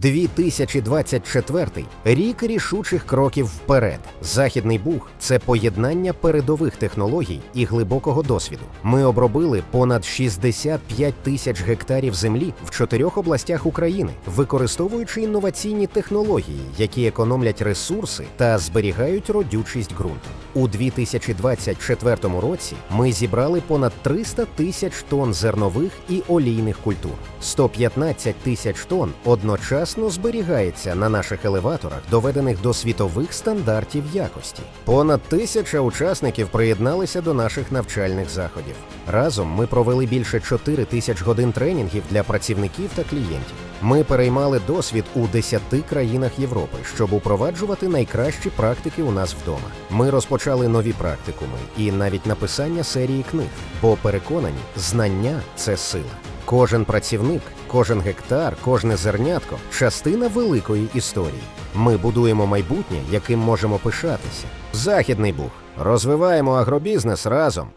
2024 – рік рішучих кроків вперед. Західний Буг це поєднання передових технологій і глибокого досвіду. Ми обробили понад 65 тисяч гектарів землі в чотирьох областях України, використовуючи інноваційні технології, які економлять ресурси та зберігають родючість ґрунту. У 2024 році ми зібрали понад 300 тисяч тонн зернових і олійних культур. 115 тисяч тонн одночасно зберігається на наших елеваторах, доведених до світових стандартів якості. Понад тисяча учасників приєдналися до наших навчальних заходів. Разом ми провели більше 4 тисяч годин тренінгів для працівників та клієнтів. Ми переймали досвід у 10 країнах Європи, щоб упроваджувати найкращі практики у нас вдома. Ми розпочали нові практикуми і навіть написання серії книг, бо переконані, знання це сила. Кожен працівник, кожен гектар, кожне зернятко частина великої історії. Ми будуємо майбутнє, яким можемо пишатися. Західний Буг. Розвиваємо агробізнес разом.